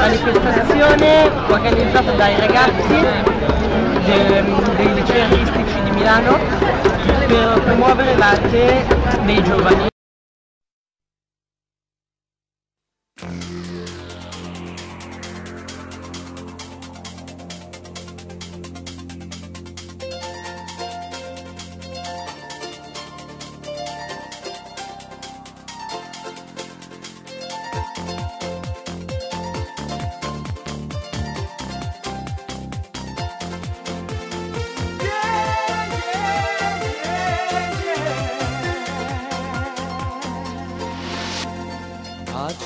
manifestazione organizzata dai ragazzi de- dei licei artistici di Milano per promuovere l'arte dei giovani.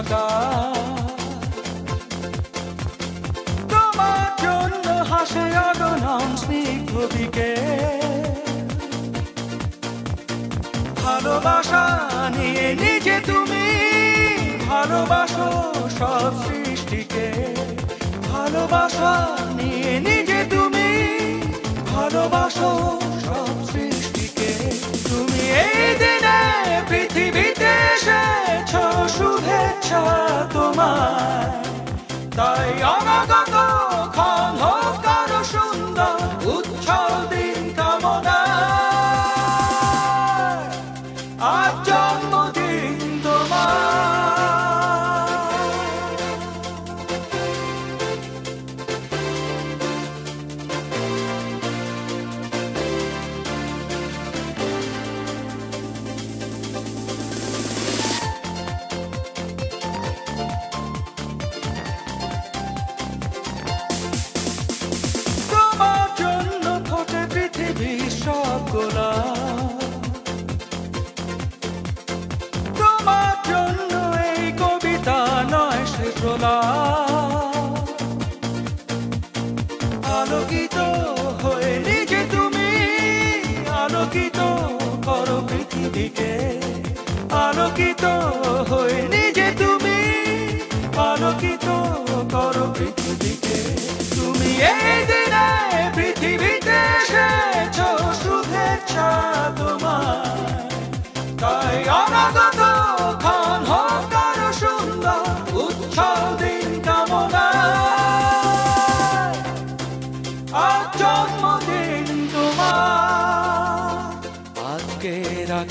স্বপ্ন তোমার জন্য হাসে অগণন স্নিগ্ধ দিকে। ভালোবাসা নিয়ে নিজে তুমি ভালোবাসো সব সৃষ্টিকে। ভালোবাসা নিয়ে নিজে আলোকিত হয়ে নিজে তুমি আলোকিত করো পৃথিবীকে। তুমি এই